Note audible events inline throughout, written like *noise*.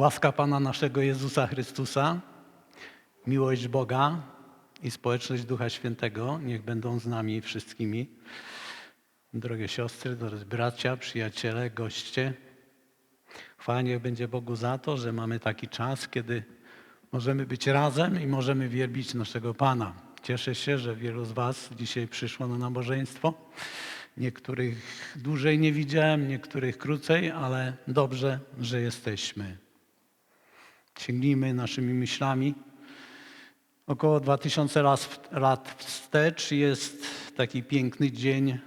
Łaska Pana naszego Jezusa Chrystusa, miłość Boga i społeczność Ducha Świętego niech będą z nami wszystkimi. Drogie siostry, drodzy bracia, przyjaciele, goście. Chwała niech będzie Bogu za to, że mamy taki czas, kiedy możemy być razem i możemy wielbić naszego Pana. Cieszę się, że wielu z Was dzisiaj przyszło na nabożeństwo. Niektórych dłużej nie widziałem, niektórych krócej, ale dobrze, że jesteśmy. Sięgnijmy naszymi myślami. Około 2000 lat, wstecz jest taki piękny dzień,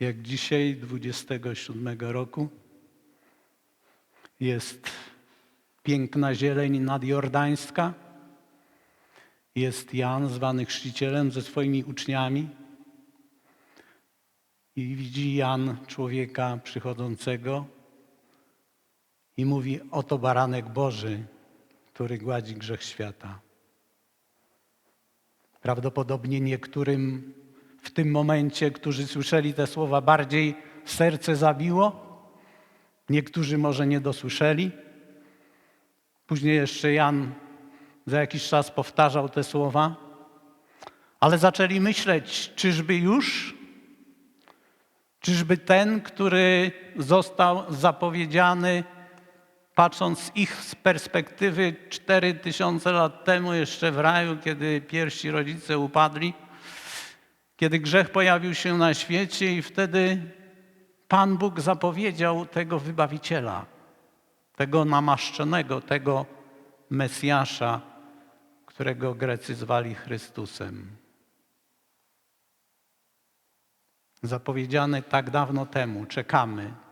jak dzisiaj, 27 roku. Jest piękna zieleń nadjordańska. Jest Jan, zwany chrzcicielem, ze swoimi uczniami. I widzi Jan człowieka przychodzącego i mówi: Oto baranek Boży, który gładzi grzech świata. Prawdopodobnie niektórym w tym momencie, którzy słyszeli te słowa, bardziej serce zabiło. Niektórzy może nie dosłyszeli. Później jeszcze Jan za jakiś czas powtarzał te słowa, ale zaczęli myśleć, czyżby już? Czyżby ten, który został zapowiedziany, patrząc z ich z perspektywy 4000 lat temu, jeszcze w raju, kiedy pierwsi rodzice upadli, kiedy grzech pojawił się na świecie i wtedy Pan Bóg zapowiedział tego wybawiciela, tego namaszczonego, tego Mesjasza, którego Grecy zwali Chrystusem. Zapowiedziany tak dawno temu, czekamy.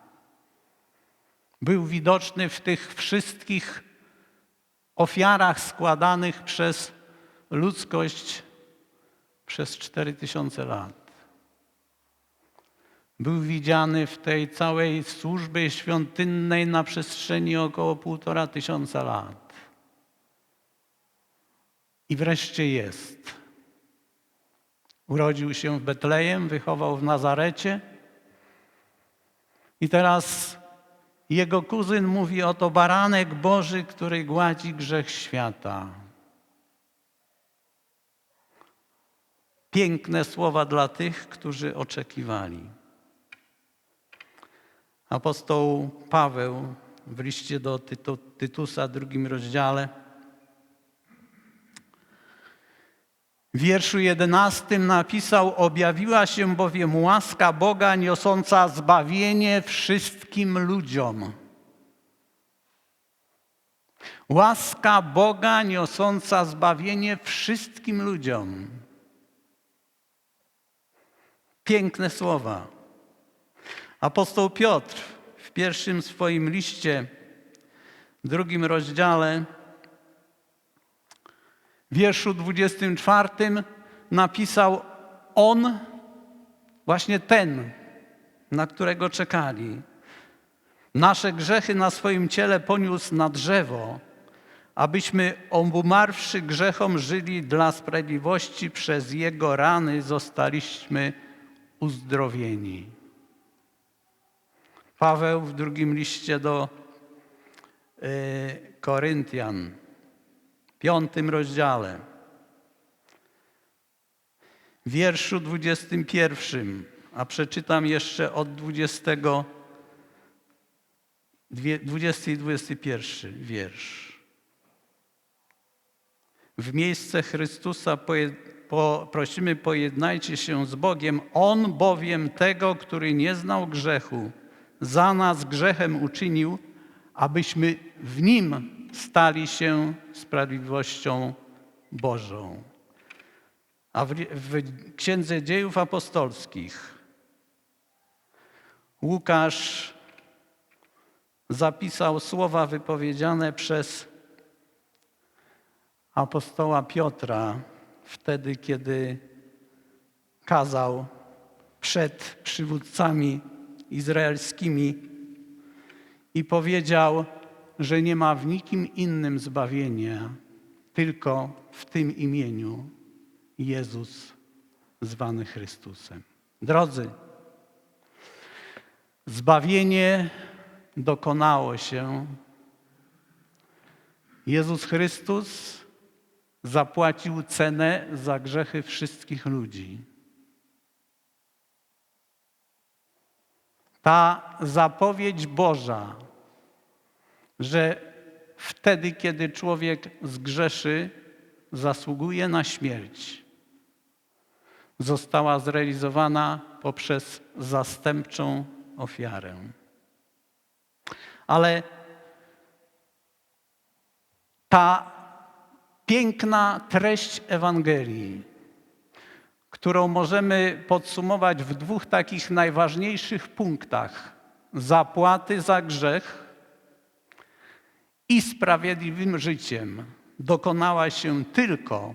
Był widoczny w tych wszystkich ofiarach składanych przez ludzkość przez cztery tysiące lat. Był widziany w tej całej służbie świątynnej na przestrzeni około półtora tysiąca lat. I wreszcie jest. Urodził się w Betlejem, wychował w Nazarecie. I teraz jego kuzyn mówi: Oto baranek Boży, który gładzi grzech świata. Piękne słowa dla tych, którzy oczekiwali. Apostoł Paweł w liście do Tytu, Tytusa, drugim rozdziale, w wierszu jedenastym napisał: Objawiła się bowiem łaska Boga niosąca zbawienie wszystkim ludziom. Łaska Boga niosąca zbawienie wszystkim ludziom. Piękne słowa. Apostoł Piotr w pierwszym swoim liście, drugim rozdziale, wierszu 24 napisał: On, właśnie ten, na którego czekali, nasze grzechy na swoim ciele poniósł na drzewo, abyśmy obumarwszy grzechom żyli dla sprawiedliwości, przez Jego rany zostaliśmy uzdrowieni. Paweł w drugim liście do y, Koryntian, piątym rozdziale, wierszu 21, a przeczytam jeszcze od 20, 20 i 21 wiersz. W miejsce Chrystusa po, prosimy, pojednajcie się z Bogiem. On bowiem tego, który nie znał grzechu, za nas grzechem uczynił, abyśmy w nim stali się sprawiedliwością Bożą. A w, w Księdze Dziejów Apostolskich Łukasz zapisał słowa wypowiedziane przez apostoła Piotra wtedy, kiedy kazał przed przywódcami izraelskimi i powiedział, że nie ma w nikim innym zbawienia, tylko w tym imieniu Jezus zwany Chrystusem. Drodzy, zbawienie dokonało się Jezus Chrystus zapłacił cenę za grzechy wszystkich ludzi. Ta zapowiedź Boża, że wtedy, kiedy człowiek zgrzeszy, zasługuje na śmierć, została zrealizowana poprzez zastępczą ofiarę. Ale ta piękna treść Ewangelii, którą możemy podsumować w dwóch takich najważniejszych punktach: zapłaty za grzech i sprawiedliwym życiem, dokonała się tylko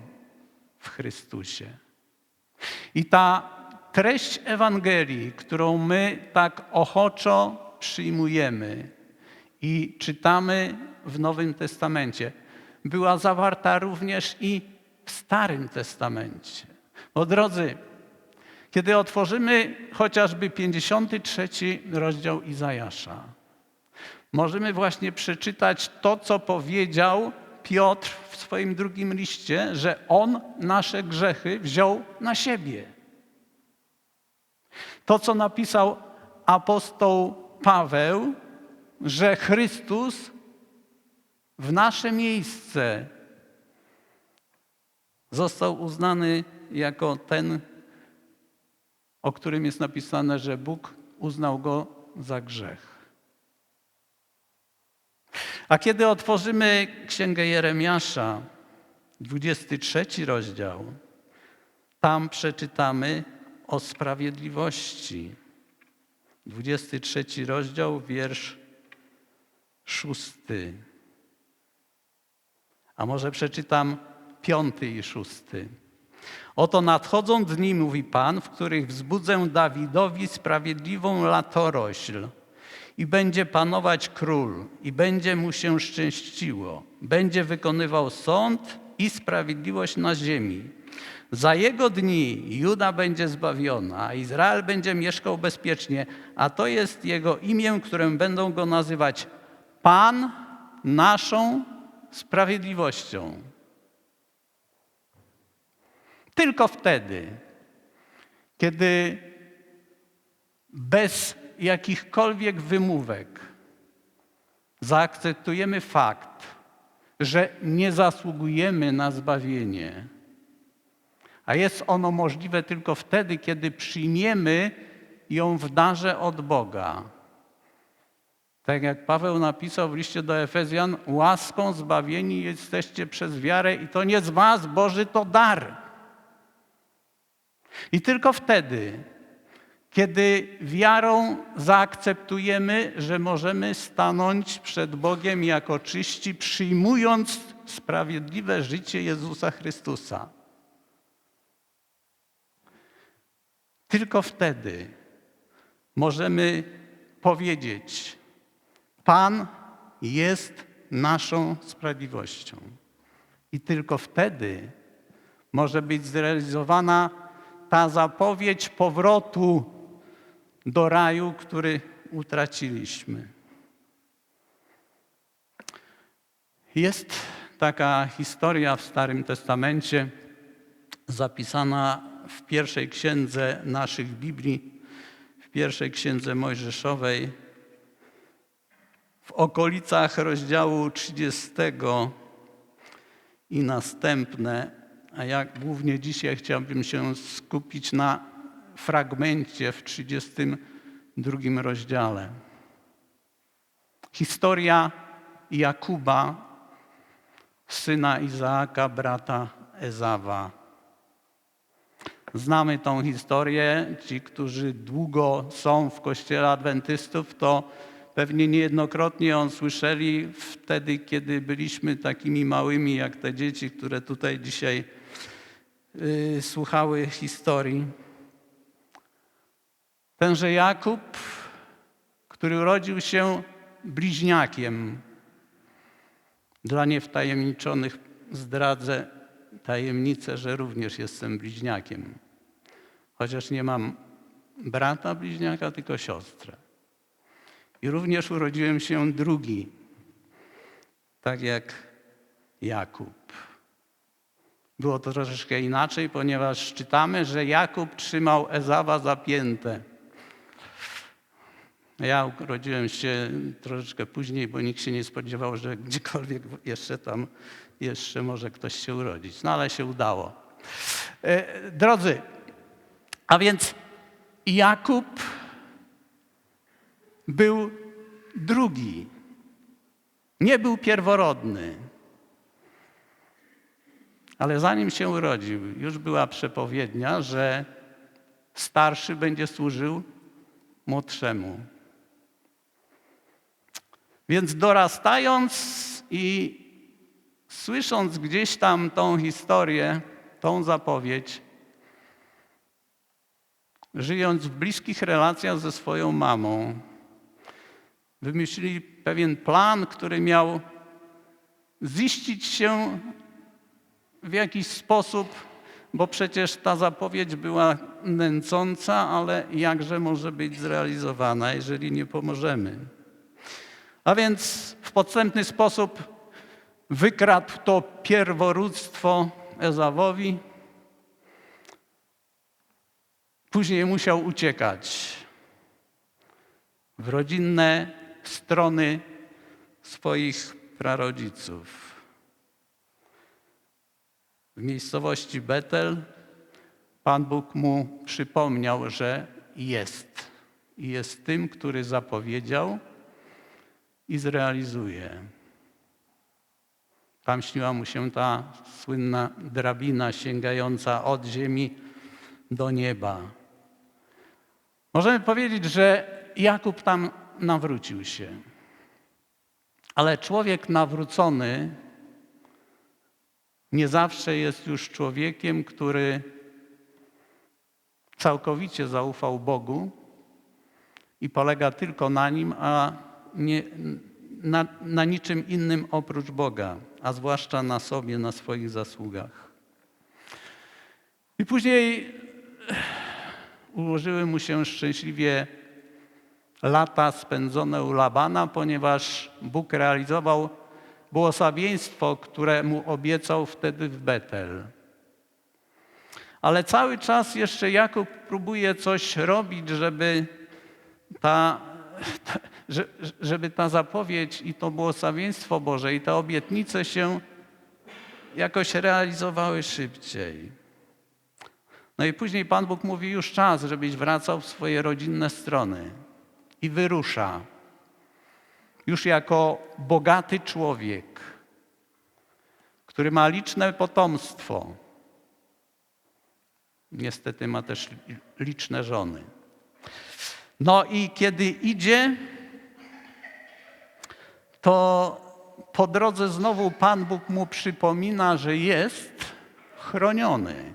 w Chrystusie. I ta treść Ewangelii, którą my tak ochoczo przyjmujemy i czytamy w Nowym Testamencie, była zawarta również i w Starym Testamencie. Bo drodzy, kiedy otworzymy chociażby 53 rozdział Izajasza, możemy właśnie przeczytać to, co powiedział Piotr w swoim drugim liście, że on nasze grzechy wziął na siebie. To, co napisał apostoł Paweł, że Chrystus w nasze miejsce został uznany jako ten, o którym jest napisane, że Bóg uznał go za grzech. A kiedy otworzymy Księgę Jeremiasza, 23 rozdział, tam przeczytamy o sprawiedliwości. 23 rozdział, wiersz szósty. A może przeczytam piąty i szósty. Oto nadchodzą dni, mówi Pan, w których wzbudzę Dawidowi sprawiedliwą latorośl i będzie panować król i będzie mu się szczęściło. Będzie wykonywał sąd i sprawiedliwość na ziemi. Za jego dni Juda będzie zbawiona, a Izrael będzie mieszkał bezpiecznie, a to jest jego imię, którym będą go nazywać Pan naszą sprawiedliwością. Tylko wtedy, kiedy bez jakichkolwiek wymówek zaakceptujemy fakt, że nie zasługujemy na zbawienie, a jest ono możliwe tylko wtedy, kiedy przyjmiemy ją w darze od Boga. Tak jak Paweł napisał w liście do Efezjan, łaską zbawieni jesteście przez wiarę i to nie z was, Boży, to dar. I tylko wtedy, kiedy wiarą zaakceptujemy, że możemy stanąć przed Bogiem jako czyści, przyjmując sprawiedliwe życie Jezusa Chrystusa. Tylko wtedy możemy powiedzieć: Pan jest naszą sprawiedliwością. I tylko wtedy może być zrealizowana ta zapowiedź powrotu do raju, który utraciliśmy. Jest taka historia w Starym Testamencie zapisana w pierwszej księdze naszych Biblii, w pierwszej księdze Mojżeszowej, w okolicach rozdziału 30 i następne, a ja głównie dzisiaj chciałbym się skupić na fragmencie w 32 rozdziale. Historia Jakuba, syna Izaaka, brata Ezawa. Znamy tą historię. Ci, którzy długo są w kościele adwentystów, to pewnie niejednokrotnie ją słyszeli wtedy, kiedy byliśmy takimi małymi jak te dzieci, które tutaj dzisiaj yy, słuchały historii. Tenże Jakub, który urodził się bliźniakiem, dla niewtajemniczonych zdradzę tajemnicę, że również jestem bliźniakiem. Chociaż nie mam brata bliźniaka, tylko siostrę. I również urodziłem się drugi, tak jak Jakub. Było to troszeczkę inaczej, ponieważ czytamy, że Jakub trzymał Ezawa za piętę. Ja urodziłem się troszeczkę później, bo nikt się nie spodziewał, że gdziekolwiek jeszcze tam jeszcze może ktoś się urodzić. No ale się udało. E, Drodzy, a więc Jakub był drugi. Nie był pierworodny. Ale zanim się urodził, już była przepowiednia, że starszy będzie służył młodszemu. Więc dorastając i słysząc gdzieś tam tą historię, tą zapowiedź, żyjąc w bliskich relacjach ze swoją mamą, wymyślili pewien plan, który miał ziścić się w jakiś sposób, bo przecież ta zapowiedź była nęcąca, ale jakże może być zrealizowana, jeżeli nie pomożemy. A więc w podstępny sposób wykradł to pierworództwo Ezawowi. Później musiał uciekać w rodzinne strony swoich prarodziców. W miejscowości Betel Pan Bóg mu przypomniał, że jest. I jest tym, który zapowiedział i zrealizuje. Tam śniła mu się ta słynna drabina sięgająca od ziemi do nieba. Możemy powiedzieć, że Jakub tam nawrócił się. Ale człowiek nawrócony nie zawsze jest już człowiekiem, który całkowicie zaufał Bogu i polega tylko na nim, a nie na, na niczym innym oprócz Boga, a zwłaszcza na sobie, na swoich zasługach. I później ułożyły mu się szczęśliwie lata spędzone u Labana, ponieważ Bóg realizował błogosławieństwo, które mu obiecał wtedy w Betel. Ale cały czas jeszcze Jakub próbuje coś robić, żeby ta, *laughs* żeby ta zapowiedź i to błogosławieństwo Boże i te obietnice się jakoś realizowały szybciej. No i później Pan Bóg mówi już czas, żebyś wracał w swoje rodzinne strony i wyrusza. Już jako bogaty człowiek, który ma liczne potomstwo. Niestety ma też liczne żony. No i kiedy idzie, to po drodze znowu Pan Bóg mu przypomina, że jest chroniony.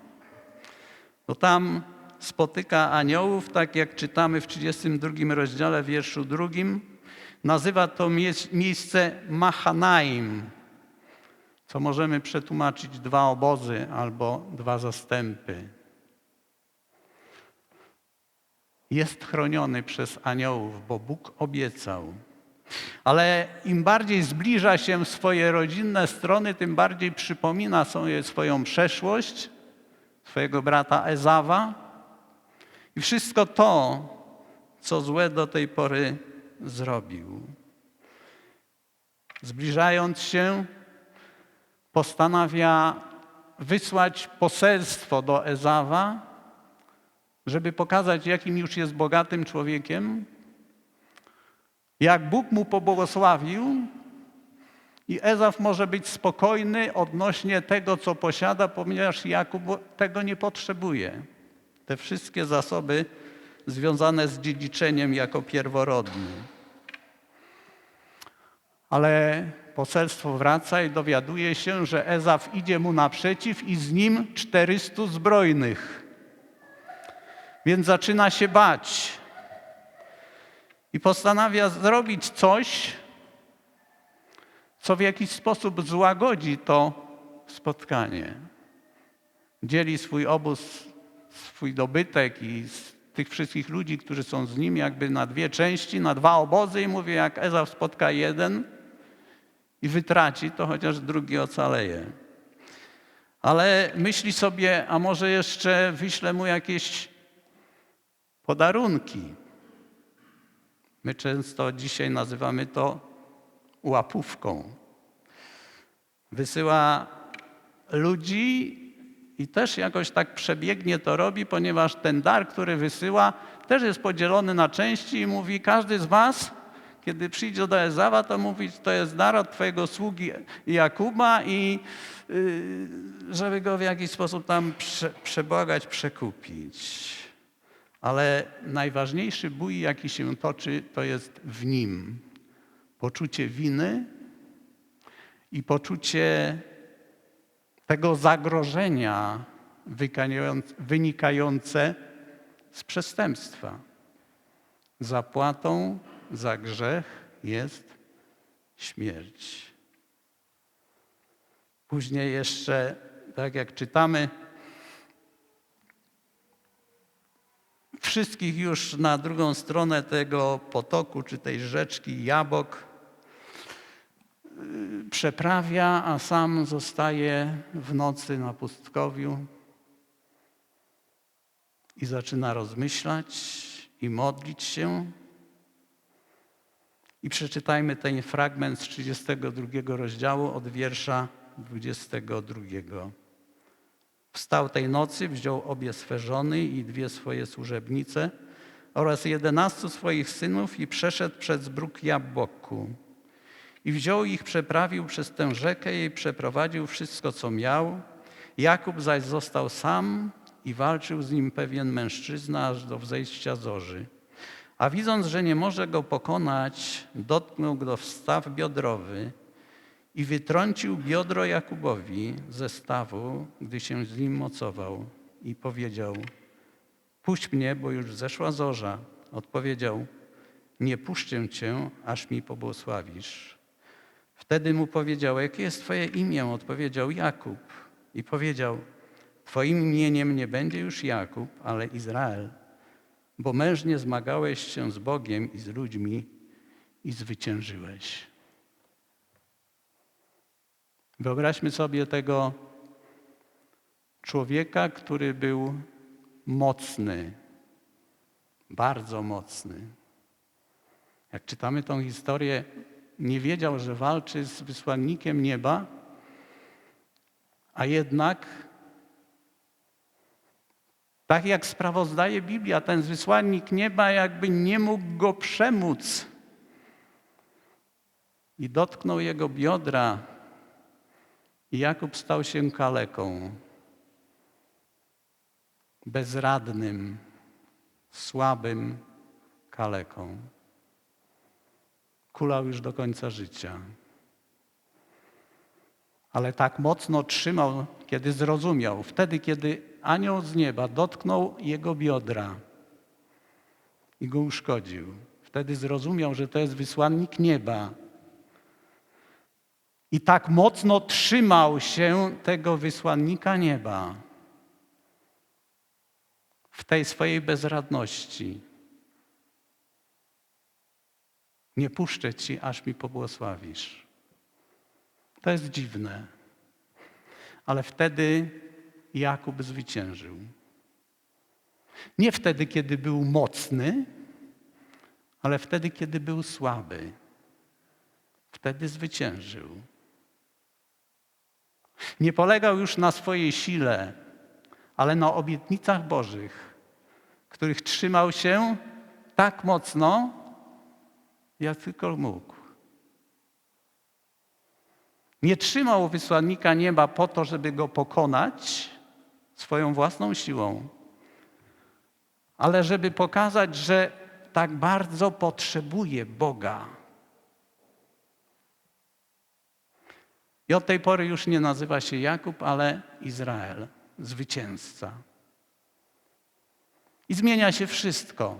Bo tam spotyka aniołów, tak jak czytamy w 32 rozdziale, wierszu drugim. Nazywa to miejsce Mahanaim, co możemy przetłumaczyć dwa obozy albo dwa zastępy. Jest chroniony przez aniołów, bo Bóg obiecał. Ale im bardziej zbliża się swoje rodzinne strony, tym bardziej przypomina sobie swoją przeszłość, swojego brata Ezawa, i wszystko to, co złe do tej pory zrobił. Zbliżając się, postanawia wysłać poselstwo do Ezawa, żeby pokazać, jakim już jest bogatym człowiekiem, jak Bóg mu pobłogosławił i Ezaf może być spokojny odnośnie tego, co posiada, ponieważ Jakub tego nie potrzebuje te wszystkie zasoby związane z dziedziczeniem jako pierworodny. Ale poselstwo wraca i dowiaduje się, że Ezaf idzie mu naprzeciw i z nim 400 zbrojnych. Więc zaczyna się bać i postanawia zrobić coś, co w jakiś sposób złagodzi to spotkanie. Dzieli swój obóz swój dobytek i tych wszystkich ludzi, którzy są z nim, jakby na dwie części, na dwa obozy i mówię, jak Ezaf spotka jeden i wytraci, to chociaż drugi ocaleje. Ale myśli sobie, a może jeszcze wyślę mu jakieś podarunki. My często dzisiaj nazywamy to łapówką. Wysyła ludzi i też jakoś tak przebiegnie to robi, ponieważ ten dar, który wysyła, też jest podzielony na części i mówi, każdy z was, kiedy przyjdzie do Ezawa, to mówi, to jest dar od twojego sługi Jakuba i yy, żeby go w jakiś sposób tam prze, przebłagać, przekupić. Ale najważniejszy bój, jaki się toczy, to jest w nim. Poczucie winy i poczucie tego zagrożenia wynikające z przestępstwa. Zapłatą za grzech jest śmierć. Później jeszcze, tak jak czytamy, wszystkich już na drugą stronę tego potoku czy tej rzeczki Jabok y, przeprawia, a sam zostaje w nocy na pustkowiu i zaczyna rozmyślać i modlić się. I przeczytajmy ten fragment z 32 rozdziału od wiersza 22. Wstał tej nocy, wziął obie swe żony i dwie swoje służebnice oraz jedenastu swoich synów i przeszedł przez bruk Jabboku. I wziął ich, przeprawił przez tę rzekę i przeprowadził wszystko, co miał. Jakub zaś został sam i walczył z nim pewien mężczyzna aż do wzejścia zorzy. A widząc, że nie może go pokonać, dotknął go w staw biodrowy i wytrącił biodro Jakubowi ze stawu, gdy się z nim mocował i powiedział, puść mnie, bo już zeszła zorza. Odpowiedział, nie puszczę cię, aż mi pobłogosławisz. Wtedy mu powiedział, jakie jest twoje imię? Odpowiedział Jakub i powiedział, twoim imieniem nie będzie już Jakub, ale Izrael, bo mężnie zmagałeś się z Bogiem i z ludźmi i zwyciężyłeś. Wyobraźmy sobie tego człowieka, który był mocny, bardzo mocny. Jak czytamy tą historię, nie wiedział, że walczy z wysłannikiem nieba, a jednak, tak jak sprawozdaje Biblia, ten wysłannik nieba jakby nie mógł go przemóc i dotknął jego biodra i Jakub stał się kaleką, bezradnym, słabym kaleką. Kulał już do końca życia. Ale tak mocno trzymał, kiedy zrozumiał, wtedy, kiedy anioł z nieba dotknął jego biodra i go uszkodził. Wtedy zrozumiał, że to jest wysłannik nieba, i tak mocno trzymał się tego wysłannika nieba w tej swojej bezradności. Nie puszczę ci, aż mi pobłogosławisz. To jest dziwne. Ale wtedy Jakub zwyciężył. Nie wtedy, kiedy był mocny, ale wtedy, kiedy był słaby. Wtedy zwyciężył. Nie polegał już na swojej sile, ale na obietnicach Bożych, których trzymał się tak mocno, jak tylko mógł. Nie trzymał wysłannika nieba po to, żeby go pokonać swoją własną siłą, ale żeby pokazać, że tak bardzo potrzebuje Boga I od tej pory już nie nazywa się Jakub, ale Izrael, zwycięzca. I zmienia się wszystko.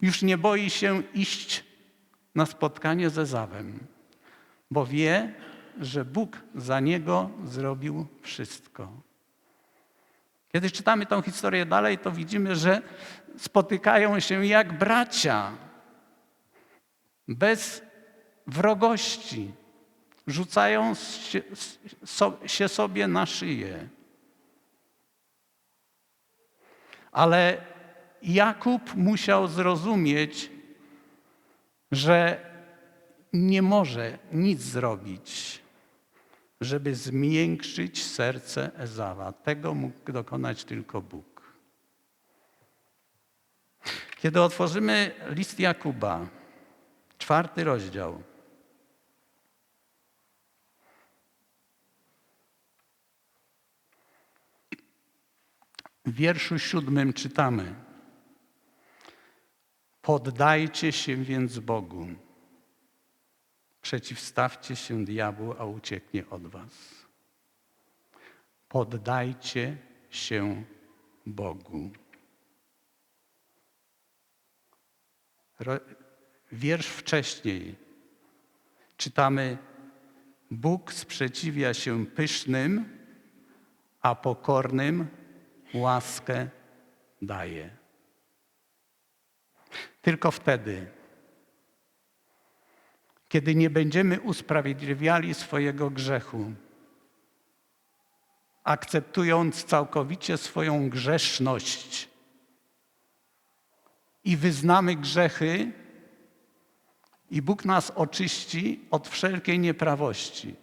Już nie boi się iść na spotkanie ze Zawem, bo wie, że Bóg za niego zrobił wszystko. Kiedy czytamy tą historię dalej, to widzimy, że spotykają się jak bracia, bez wrogości, rzucają się, so, się sobie na szyję. Ale Jakub musiał zrozumieć, że nie może nic zrobić, żeby zmiękczyć serce Ezawa. Tego mógł dokonać tylko Bóg. Kiedy otworzymy list Jakuba, czwarty rozdział, w wierszu siódmym czytamy: Poddajcie się więc Bogu. Przeciwstawcie się diabłu, a ucieknie od was. Poddajcie się Bogu. Wiersz wcześniej czytamy: Bóg sprzeciwia się pysznym, a pokornym łaskę daje. Tylko wtedy, kiedy nie będziemy usprawiedliwiali swojego grzechu, akceptując całkowicie swoją grzeszność i wyznamy grzechy, i Bóg nas oczyści od wszelkiej nieprawości.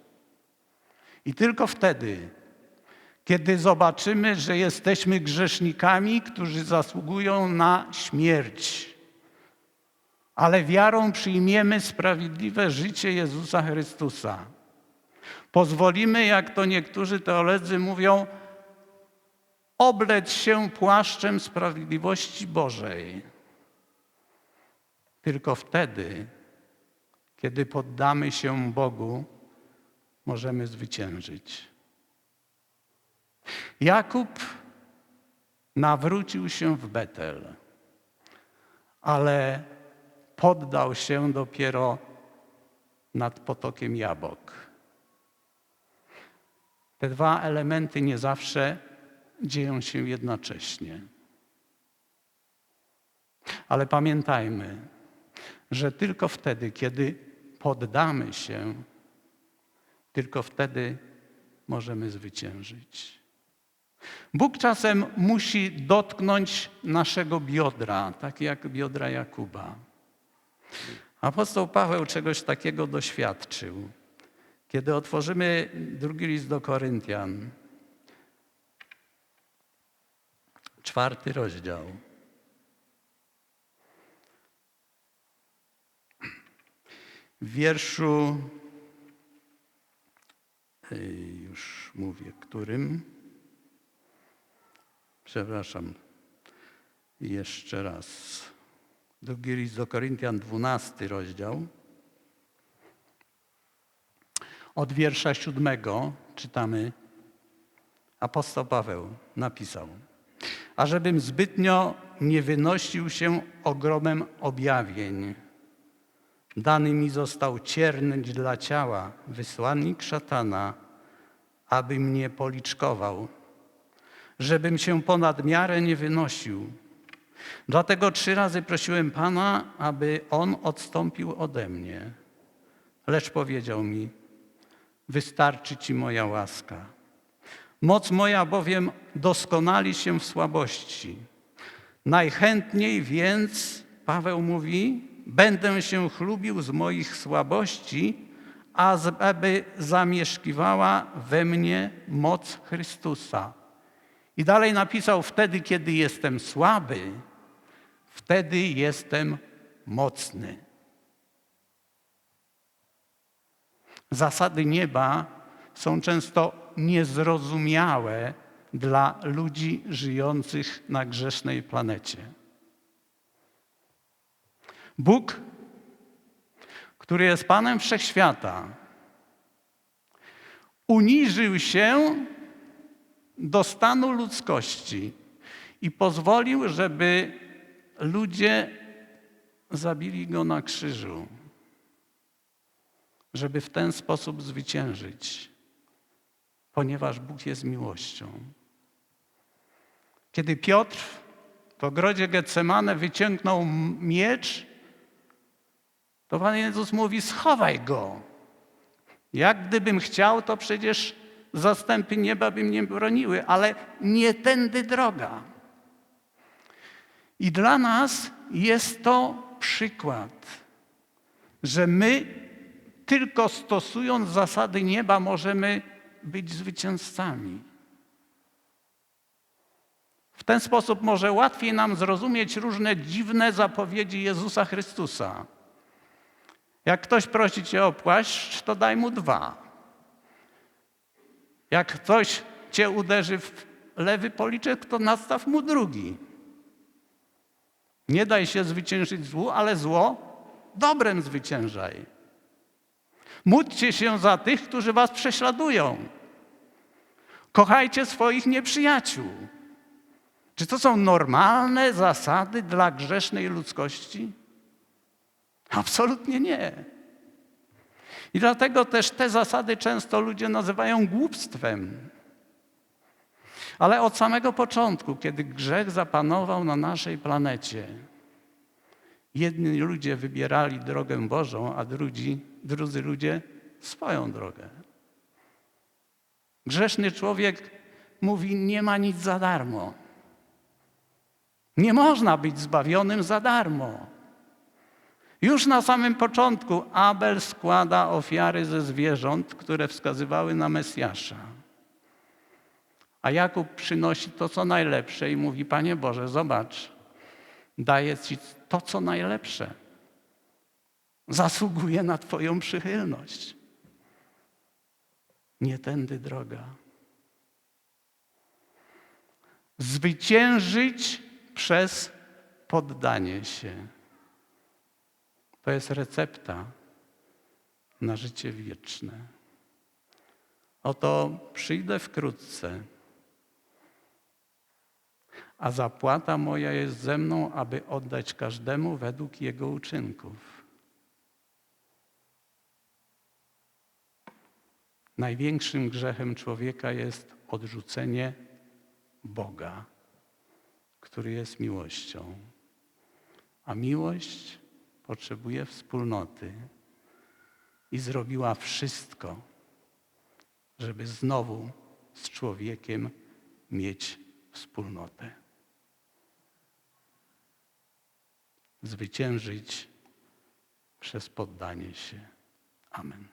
I tylko wtedy, kiedy zobaczymy, że jesteśmy grzesznikami, którzy zasługują na śmierć, ale wiarą przyjmiemy sprawiedliwe życie Jezusa Chrystusa. Pozwolimy, jak to niektórzy teolodzy mówią, oblec się płaszczem sprawiedliwości Bożej. Tylko wtedy, kiedy poddamy się Bogu, możemy zwyciężyć. Jakub nawrócił się w Betel, ale poddał się dopiero nad potokiem Jabok. Te dwa elementy nie zawsze dzieją się jednocześnie. Ale pamiętajmy, że tylko wtedy, kiedy poddamy się, tylko wtedy możemy zwyciężyć. Bóg czasem musi dotknąć naszego biodra, tak jak biodra Jakuba. Apostoł Paweł czegoś takiego doświadczył. Kiedy otworzymy drugi list do Koryntian, czwarty rozdział. W wierszu, już mówię, którym, przepraszam, jeszcze raz. Drugi list do Koryntian, 12 rozdział. Od wiersza siódmego czytamy, apostoł Paweł napisał, ażebym zbytnio nie wynosił się ogromem objawień. Dany mi został ciernąć dla ciała, wysłannik szatana, aby mnie policzkował, żebym się ponad miarę nie wynosił. Dlatego trzy razy prosiłem Pana, aby On odstąpił ode mnie. Lecz powiedział mi, wystarczy Ci moja łaska. Moc moja bowiem doskonali się w słabości. Najchętniej więc, Paweł mówi, będę się chlubił z moich słabości, aby zamieszkiwała we mnie moc Chrystusa. I dalej napisał, wtedy, kiedy jestem słaby, wtedy jestem mocny. Zasady nieba są często niezrozumiałe dla ludzi żyjących na grzesznej planecie. Bóg, który jest Panem Wszechświata, uniżył się do stanu ludzkości i pozwolił, żeby ludzie zabili go na krzyżu, żeby w ten sposób zwyciężyć, ponieważ Bóg jest miłością. Kiedy Piotr w ogrodzie Getsemane wyciągnął miecz, to Pan Jezus mówi: schowaj go. Jak gdybym chciał, to przecież zastępy nieba by mnie broniły, ale nie tędy droga. I dla nas jest to przykład, że my tylko stosując zasady nieba możemy być zwycięzcami. W ten sposób może łatwiej nam zrozumieć różne dziwne zapowiedzi Jezusa Chrystusa. Jak ktoś prosi cię o płaszcz, to daj mu dwa. Jak ktoś cię uderzy w lewy policzek, to nastaw mu drugi. Nie daj się zwyciężyć złu, ale zło dobrem zwyciężaj. Módlcie się za tych, którzy was prześladują. Kochajcie swoich nieprzyjaciół. Czy to są normalne zasady dla grzesznej ludzkości? Absolutnie nie. I dlatego też te zasady często ludzie nazywają głupstwem. Ale od samego początku, kiedy grzech zapanował na naszej planecie, jedni ludzie wybierali drogę Bożą, a drudzy, drudzy ludzie swoją drogę. Grzeszny człowiek mówi: Nie ma nic za darmo. Nie można być zbawionym za darmo. Już na samym początku Abel składa ofiary ze zwierząt, które wskazywały na Mesjasza. A Jakub przynosi to, co najlepsze i mówi: Panie Boże, zobacz, daję Ci to, co najlepsze. Zasługuje na Twoją przychylność. Nie tędy droga. Zwyciężyć przez poddanie się. To jest recepta na życie wieczne. Oto przyjdę wkrótce, a zapłata moja jest ze mną, aby oddać każdemu według jego uczynków. Największym grzechem człowieka jest odrzucenie Boga, który jest miłością. A miłość potrzebuje wspólnoty i zrobiła wszystko, żeby znowu z człowiekiem mieć wspólnotę. Zwyciężyć przez poddanie się. Amen.